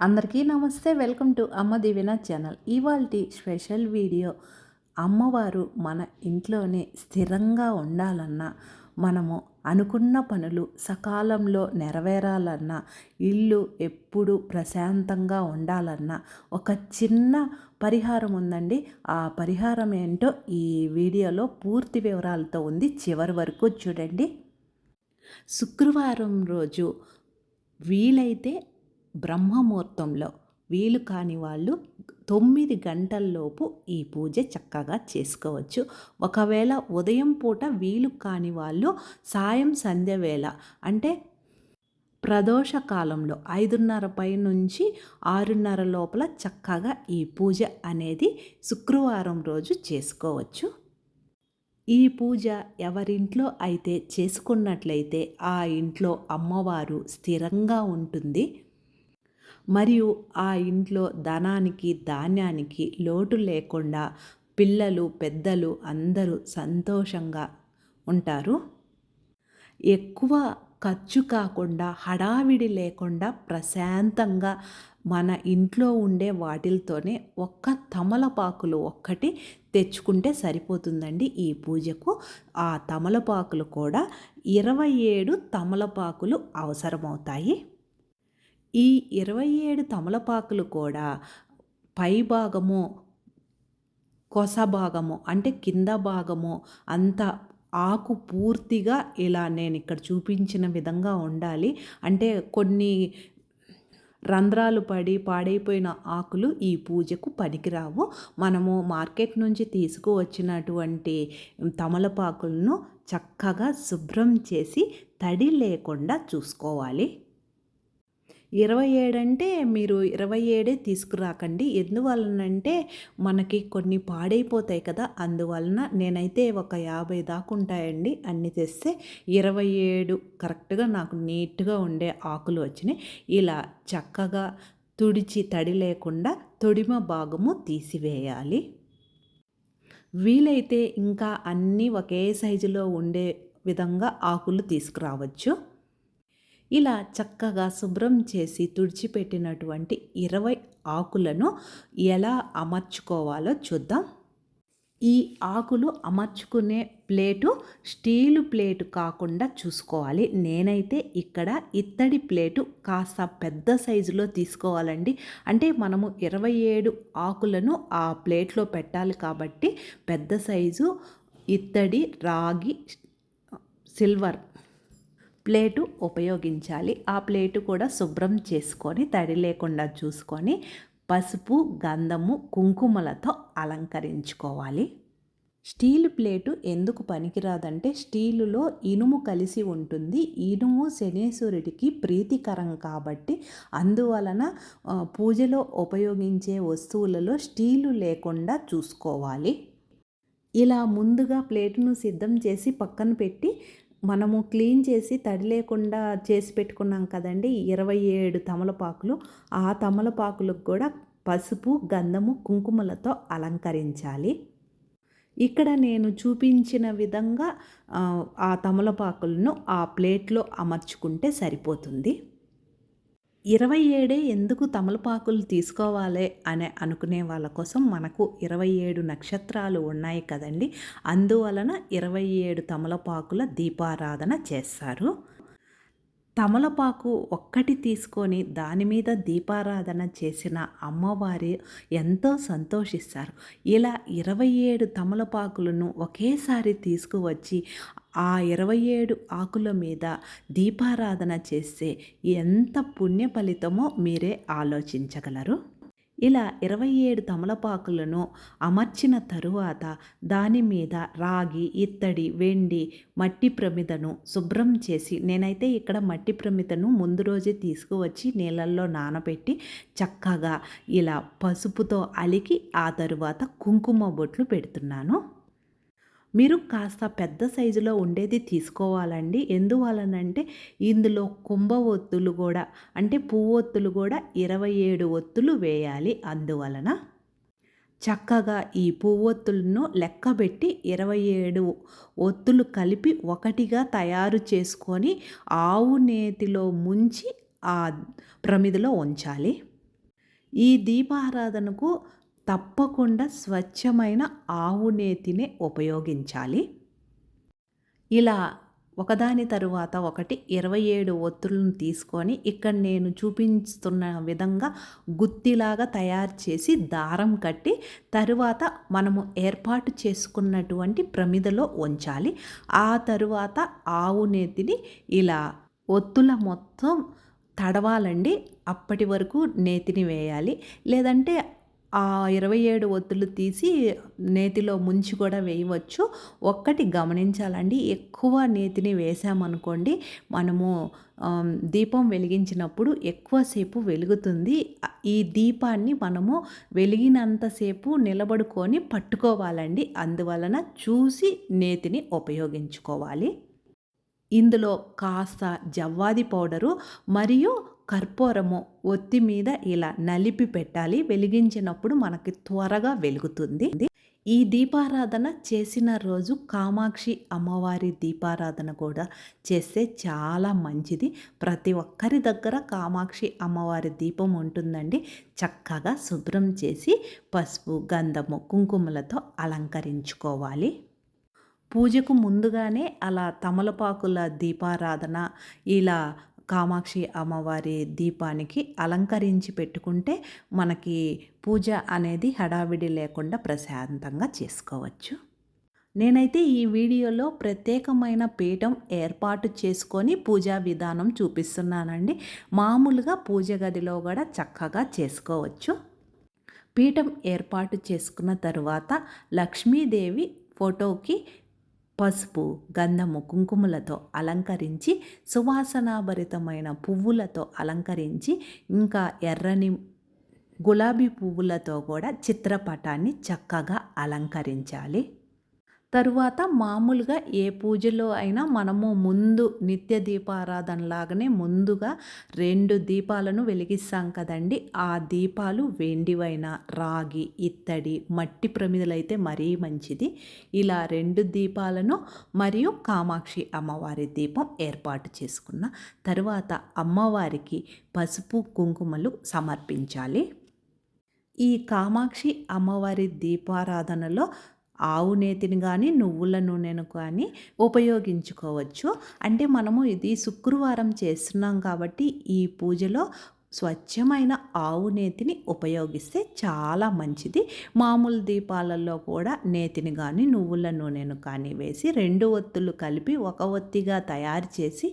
అందరికీ నమస్తే welcome to అమ్మ దివిన ఛానల్. ఇవాల్టి స్పెషల్ వీడియో అమ్మవారు మన ఇంట్లోనే స్థిరంగా ఉండాలన్నా మనము అనుకున్న పనులు సకాలంలో నెరవేరాలన్నా ఇల్లు ఎప్పుడు ప్రశాంతంగా ఉండాలన్నా ఒక చిన్న పరిహారం ఉందండి. ఆ పరిహారం ఏంటో ఈ వీడియోలో పూర్తి వివరాలతో ఉంది. చివరి వరకు చూడండి. శుక్రవారం రోజు వీలైతే బ్రహ్మముహూర్తంలో వీలు కాని వాళ్ళు తొమ్మిది గంటల్లోపు ఈ పూజ చక్కగా చేసుకోవచ్చు. ఒకవేళ ఉదయం పూట వీలు కాని వాళ్ళు సాయం సంధ్య వేళ అంటే ప్రదోష కాలంలో ఐదున్నర పై నుంచి ఆరున్నర లోపల చక్కగా ఈ పూజ అనేది శుక్రవారం రోజు చేసుకోవచ్చు. ఈ పూజ ఎవరింట్లో అయితే చేసుకున్నట్లయితే ఆ ఇంట్లో అమ్మవారు స్థిరంగా ఉంటుంది. మరియు ఆ ఇంట్లో ధనానికి ధాన్యానికి లోటు లేకుండా పిల్లలు పెద్దలు అందరూ సంతోషంగా ఉంటారు. ఎక్కువ ఖర్చు కాకుండా హడావిడి లేకుండా ప్రశాంతంగా మన ఇంట్లో ఉండే వాటిలతోనే ఒక్క తమలపాకులు ఒక్కటి తెచ్చుకుంటే సరిపోతుందండి ఈ పూజకు. ఆ తమలపాకులు కూడా ఇరవై ఏడు తమలపాకులు అవసరమవుతాయి. ఈ ఇరవై ఏడు తమలపాకులు కూడా పై భాగము కొస భాగము అంటే కింద భాగము అంత ఆకు పూర్తిగా ఇలా నేను ఇక్కడ చూపించిన విధంగా ఉండాలి. అంటే కొన్ని రంధ్రాలు పడి పాడైపోయిన ఆకులు ఈ పూజకు పనికిరావు. మనము మార్కెట్ నుంచి తీసుకువచ్చినటువంటి తమలపాకులను చక్కగా శుభ్రం చేసి తడి లేకుండా చూసుకోవాలి. ఇరవై ఏడంటే మీరు ఇరవై ఏడే తీసుకురాకండి. ఎందువలనంటే మనకి కొన్ని పాడైపోతాయి కదా అందువలన నేనైతే ఒక యాభై దాకా ఉంటాయండి అన్ని తెస్తే ఇరవై ఏడు కరెక్ట్గా నాకు నీట్గా ఉండే ఆకులు వచ్చినాయి. ఇలా చక్కగా తుడిచి తడి లేకుండా తొడిమ భాగము తీసివేయాలి. వీలైతే ఇంకా అన్నీ ఒకే సైజులో ఉండే విధంగా ఆకులు తీసుకురావచ్చు. ఇలా చక్కగా శుభ్రం చేసి తుడిచిపెట్టినటువంటి ఇరవై ఆకులను ఎలా అమర్చుకోవాలో చూద్దాం. ఈ ఆకులు అమర్చుకునే ప్లేటు స్టీలు ప్లేటు కాకుండా చూసుకోవాలి. నేనైతే ఇక్కడ ఇత్తడి ప్లేటు కాస్త పెద్ద సైజులో తీసుకోవాలండి. అంటే మనము ఇరవై ఏడు ఆకులను ఆ ప్లేట్లో పెట్టాలి కాబట్టి పెద్ద సైజు ఇత్తడి రాగి సిల్వర్ ప్లేటు ఉపయోగించాలి. ఆ ప్లేటు కూడా శుభ్రం చేసుకొని తడి లేకుండా చూసుకొని పసుపు గంధము కుంకుమలతో అలంకరించుకోవాలి. స్టీల్ ప్లేటు ఎందుకు పనికిరాదంటే స్టీలులో ఇనుము కలిసి ఉంటుంది. ఇనుము శనేశ్వరుడికి ప్రీతికరం కాబట్టి అందువలన పూజలో ఉపయోగించే వస్తువులలో స్టీలు లేకుండా చూసుకోవాలి. ఇలా ముందుగా ప్లేటును సిద్ధం చేసి పక్కన పెట్టి మనము క్లీన్ చేసి తడి లేకుండా చేసి పెట్టుకున్నాం కదండి ఇరవై ఏడు తమలపాకులు. ఆ తమలపాకులకు కూడా పసుపు గంధము కుంకుమలతో అలంకరించాలి. ఇక్కడ నేను చూపించిన విధంగా ఆ తమలపాకులను ఆ ప్లేట్లో అమర్చుకుంటే సరిపోతుంది. ఇరవై ఏడే ఎందుకు తమలపాకులు తీసుకోవాలి అనే అనుకునే వాళ్ళ కోసం మనకు ఇరవై ఏడు నక్షత్రాలు ఉన్నాయి కదండి. అందువలన ఇరవై ఏడు తమలపాకుల దీపారాధన చేస్తారు. తమలపాకు ఒక్కటి తీసుకొని దాని మీద దీపారాధన చేసిన అమ్మవారి ఎంతో సంతోషిస్తారు. ఇలా ఇరవై ఏడు తమలపాకులను ఒకేసారి తీసుకువచ్చి ఆ ఇరవై ఏడు ఆకుల మీద దీపారాధన చేస్తే ఎంత పుణ్య ఫలితమో మీరే ఆలోచించగలరు. ఇలా ఇరవై ఏడు తమలపాకులను అమర్చిన తరువాత దాని మీద రాగి ఇత్తడి వెండి మట్టి ప్రమిదను శుభ్రం చేసి నేనైతే ఇక్కడ మట్టి ప్రమిదను ముందు రోజే తీసుకువచ్చి నీళ్ళల్లో నానబెట్టి చక్కగా ఇలా పసుపుతో అలికి ఆ తరువాత కుంకుమ బొట్లు పెడుతున్నాను. మీరు కాస్త పెద్ద సైజులో ఉండేది తీసుకోవాలండి. ఎందువలనంటే ఇందులో కుంభ ఒత్తులు కూడా అంటే పువ్వొత్తులు కూడా ఇరవై ఏడు ఒత్తులు వేయాలి. అందువలన చక్కగా ఈ పువ్వొత్తులను లెక్కబెట్టి ఇరవై ఏడు ఒత్తులు కలిపి ఒకటిగా తయారు చేసుకొని ఆవు నేతిలో ముంచి ఆ ప్రమిదిలో ఉంచాలి. ఈ దీపారాధనకు తప్పకుండా స్వచ్ఛమైన ఆవు నేతినే ఉపయోగించాలి. ఇలా ఒకదాని తరువాత ఒకటి ఇరవై ఏడు ఒత్తులను తీసుకొని ఇక్కడ నేను చూపిస్తున్న విధంగా గుత్తిలాగా తయారు చేసి దారం కట్టి తరువాత మనము ఏర్పాటు చేసుకున్నటువంటి ప్రమిదలో ఉంచాలి. ఆ తరువాత ఆవు నేతిని ఇలా ఒత్తుల మొత్తం తడవాలండి. అప్పటి వరకు నేతిని వేయాలి. లేదంటే ఆ ఇరవై ఏడు ఒత్తులు తీసి నేతిలో ముంచి కూడా వేయవచ్చు. ఒక్కటి గమనించాలండి ఎక్కువ నేతిని వేసామనుకోండి మనము దీపం వెలిగించినప్పుడు ఎక్కువసేపు వెలుగుతుంది. ఈ దీపాన్ని మనము వెలిగినంతసేపు నిలబడుకొని పట్టుకోవాలండి. అందువలన చూసి నేతిని ఉపయోగించుకోవాలి. ఇందులో కాస్త జవ్వాది పౌడరు మరియు కర్పూరము ఒత్తి మీద ఇలా నలిపి పెట్టాలి. వెలిగించినప్పుడు మనకి త్వరగా వెలుగుతుంది. ఈ దీపారాధన చేసిన రోజు కామాక్షి అమ్మవారి దీపారాధన కూడా చేస్తే చాలా మంచిది. ప్రతి ఒక్కరి దగ్గర కామాక్షి అమ్మవారి దీపం ఉంటుందండి. చక్కగా శుభ్రం చేసి పసుపు గంధము కుంకుమలతో అలంకరించుకోవాలి. పూజకు ముందుగానే అలా తమలపాకుల దీపారాధన ఇలా కామాక్షి అమ్మవారి దీపానికి అలంకరించి పెట్టుకుంటే మనకి పూజ అనేది హడావిడి లేకుండా ప్రశాంతంగా చేసుకోవచ్చు. నేనైతే ఈ వీడియోలో ప్రత్యేకమైన పీఠం ఏర్పాటు చేసుకొని పూజా విధానం చూపిస్తున్నానండి. మామూలుగా పూజ గదిలో కూడా చక్కగా చేసుకోవచ్చు. పీఠం ఏర్పాటు చేసుకున్న తర్వాత లక్ష్మీదేవి ఫోటోకి పసుపు గంధము కుంకుమలతో అలంకరించి సువాసనాభరితమైన పువ్వులతో అలంకరించి ఇంకా ఎర్రని గులాబీ పువ్వులతో కూడా చిత్రపటాన్ని చక్కగా అలంకరించాలి. తరువాత మామూలుగా ఏ పూజలో అయినా మనము ముందు నిత్య దీపారాధన లాగానే ముందుగా రెండు దీపాలను వెలిగిస్తాం కదండి. ఆ దీపాలు వెండివైన రాగి ఇత్తడి మట్టి ప్రమిదలైతే మరీ మంచిది. ఇలా రెండు దీపాలను మరియు కామాక్షి అమ్మవారి దీపం ఏర్పాటు చేసుకున్న తరువాత అమ్మవారికి పసుపు కుంకుమలు సమర్పించాలి. ఈ కామాక్షి అమ్మవారి దీపారాధనలో ఆవు నేతిని కానీ నువ్వుల నూనెను కానీ ఉపయోగించుకోవచ్చు. అంటే మనము ఇది శుక్రవారం చేస్తున్నాం కాబట్టి ఈ పూజలో స్వచ్ఛమైన ఆవు నేతిని ఉపయోగిస్తే చాలా మంచిది. మామూలు దీపాలలో కూడా నేతిని కానీ నువ్వుల నూనెను కానీ వేసి రెండు ఒత్తులు కలిపి ఒక ఒత్తిగా తయారు చేసి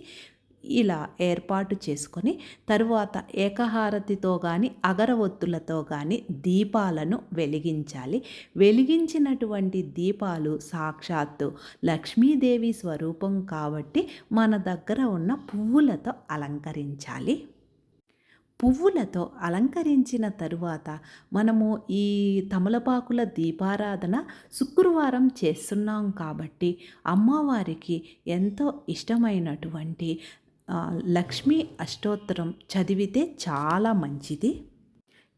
ఇలా ఏర్పాటు చేసుకొని తరువాత ఏకహారతితో కానీ అగరవత్తులతో కానీ దీపాలను వెలిగించాలి. వెలిగించినటువంటి దీపాలు సాక్షాత్తు లక్ష్మీదేవి స్వరూపం కాబట్టి మన దగ్గర ఉన్న పువ్వులతో అలంకరించాలి. పువ్వులతో అలంకరించిన తరువాత మనము ఈ తమలపాకుల దీపారాధన శుక్రవారం చేస్తున్నాం కాబట్టి అమ్మవారికి ఎంతో ఇష్టమైనటువంటి లక్ష్మీ అష్టోత్తరం చదివితే చాలా మంచిది.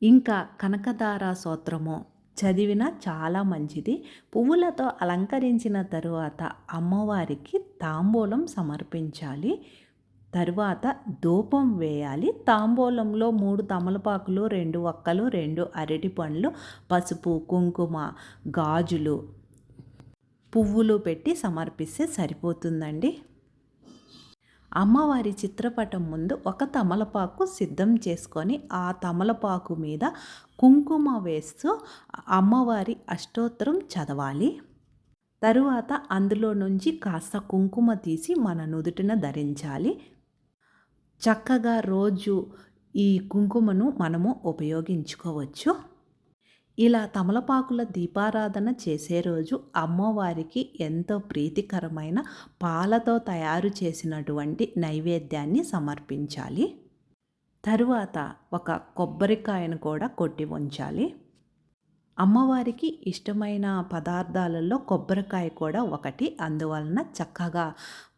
ఇంకా కనకదార సూత్రము చదివిన చాలా మంచిది. పువ్వులతో అలంకరించిన తరువాత అమ్మవారికి తాంబూలం సమర్పించాలి. తరువాత ధూపం వేయాలి. తాంబూలంలో మూడు తమలపాకులు రెండు ఒక్కలు రెండు అరటి పండ్లు పసుపు కుంకుమ గాజులు పువ్వులు పెట్టి సమర్పిస్తే సరిపోతుందండి. అమ్మవారి చిత్రపటం ముందు ఒక తమలపాకు సిద్ధం చేసుకొని ఆ తమలపాకు మీద కుంకుమ వేస్తూ అమ్మవారి అష్టోత్తరం చదవాలి. తరువాత అందులో నుంచి కాస్త కుంకుమ తీసి మన నుదుటిన ధరించాలి. చక్కగా రోజు ఈ కుంకుమను మనము ఉపయోగించుకోవచ్చు. ఇలా తమలపాకుల దీపారాధన చేసే రోజు అమ్మవారికి ఎంతో ప్రీతికరమైన పాలతో తయారు చేసినటువంటి నైవేద్యాన్ని సమర్పించాలి. తరువాత ఒక కొబ్బరికాయను కూడా కొట్టి ఉంచాలి. అమ్మవారికి ఇష్టమైన పదార్థాలలో కొబ్బరికాయ కూడా ఒకటి. అందువలన చక్కగా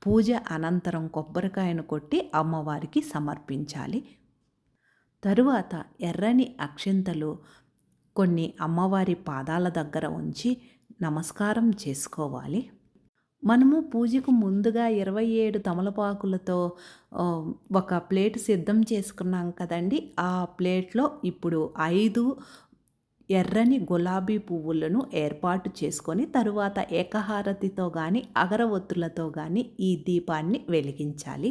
పూజ అనంతరం కొబ్బరికాయను కొట్టి అమ్మవారికి సమర్పించాలి. తరువాత ఎర్రని అక్షింతలు కొన్ని అమ్మవారి పాదాల దగ్గర ఉంచి నమస్కారం చేసుకోవాలి. మనము పూజకు ముందుగా ఇరవై ఏడు తమలపాకులతో ఒక ప్లేట్ సిద్ధం చేసుకున్నాం కదండి. ఆ ప్లేట్లో ఇప్పుడు ఐదు ఎర్రని గులాబీ పువ్వులను ఏర్పాటు చేసుకొని తరువాత ఏకహారతితో కానీ అగరవత్తులతో కానీ ఈ దీపాన్ని వెలిగించాలి.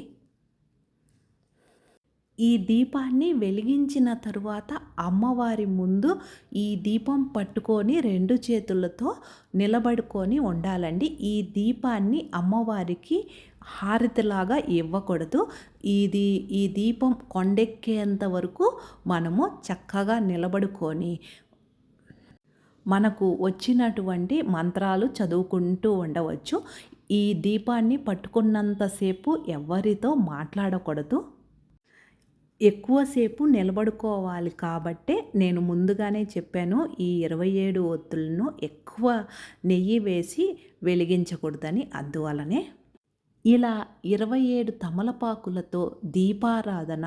ఈ దీపాన్ని వెలిగించిన తరువాత అమ్మవారి ముందు ఈ దీపం పట్టుకొని రెండు చేతులతో నిలబడుకొని ఉండాలండి. ఈ దీపాన్ని అమ్మవారికి హారతిలాగా ఇవ్వకూడదు. ఇది ఈ దీపం కొండెక్కేంత వరకు మనము చక్కగా నిలబడుకొని మనకు వచ్చినటువంటి మంత్రాలు చదువుకుంటూ ఉండవచ్చు. ఈ దీపాన్ని పట్టుకున్నంతసేపు ఎవరితో మాట్లాడకూడదు. ఎక్కువసేపు నిలబడుకోవాలి కాబట్టే నేను ముందుగానే చెప్పాను ఈ ఇరవై ఏడు ఒత్తులను ఎక్కువ నెయ్యి వేసి వెలిగించకూడదని. అందువలనే ఇలా ఇరవై ఏడు తమలపాకులతో దీపారాధన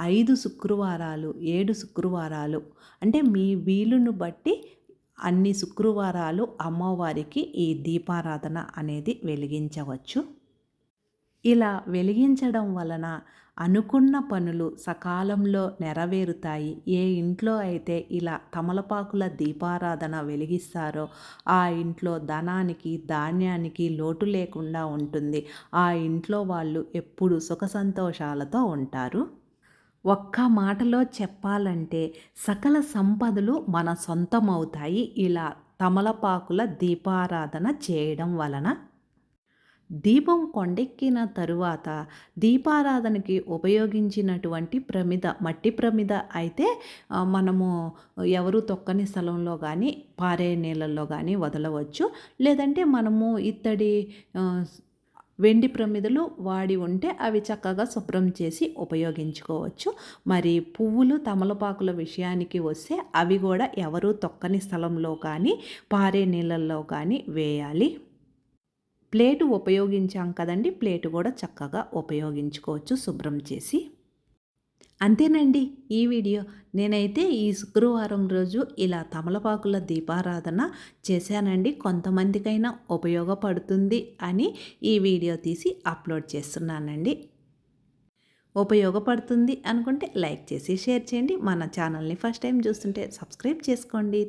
ఐదు శుక్రవారాలు ఏడు శుక్రవారాలు అంటే మీ వీలును బట్టి అన్ని శుక్రవారాలు అమ్మవారికి ఈ దీపారాధన అనేది వెలిగించవచ్చు. ఇలా వెలిగించడం వలన అనుకున్న పనులు సకాలంలో నెరవేరుతాయి. ఏ ఇంట్లో అయితే ఇలా తమలపాకుల దీపారాధన వెలిగిస్తారో ఆ ఇంట్లో ధనానికి ధాన్యానికి లోటు లేకుండా ఉంటుంది. ఆ ఇంట్లో వాళ్ళు ఎప్పుడు సుఖ సంతోషాలతో ఉంటారు? ఒక్క మాటలో చెప్పాలంటే సకల సంపదలు మన సొంతమవుతాయి. ఇలా తమలపాకుల దీపారాధన చేయడం వలన దీపం కొండెక్కిన తరువాత దీపారాధనకి ఉపయోగించినటువంటి ప్రమిద మట్టి ప్రమిద అయితే మనము ఎవరు తొక్కని స్థలంలో కానీ పారే నీళ్ళల్లో కానీ వదలవచ్చు. లేదంటే మనము ఇత్తడి వెండి ప్రమిదలు వాడి ఉంటే అవి చక్కగా శుభ్రం చేసి ఉపయోగించుకోవచ్చు. మరి పువ్వులు తమలపాకుల విషయానికి వస్తే అవి కూడా ఎవరు తొక్కని స్థలంలో కానీ పారే నీళ్ళల్లో కానీ వేయాలి. ప్లేటు ఉపయోగించాం కదండి. ప్లేటు కూడా చక్కగా ఉపయోగించుకోవచ్చు. శుభ్రం చేసి. అంతేనండి ఈ వీడియో. నేనైతే ఈ శుక్రవారం రోజు ఇలా తమలపాకుల దీపారాధన చేశానండి. కొంతమందికైనా ఉపయోగపడుతుంది అని ఈ వీడియో తీసి అప్లోడ్ చేస్తున్నానండి. ఉపయోగపడుతుంది అనుకుంటే లైక్ చేసి షేర్ చేయండి. మన ఛానల్ని ఫస్ట్ టైం చూస్తుంటే సబ్స్క్రైబ్ చేసుకోండి.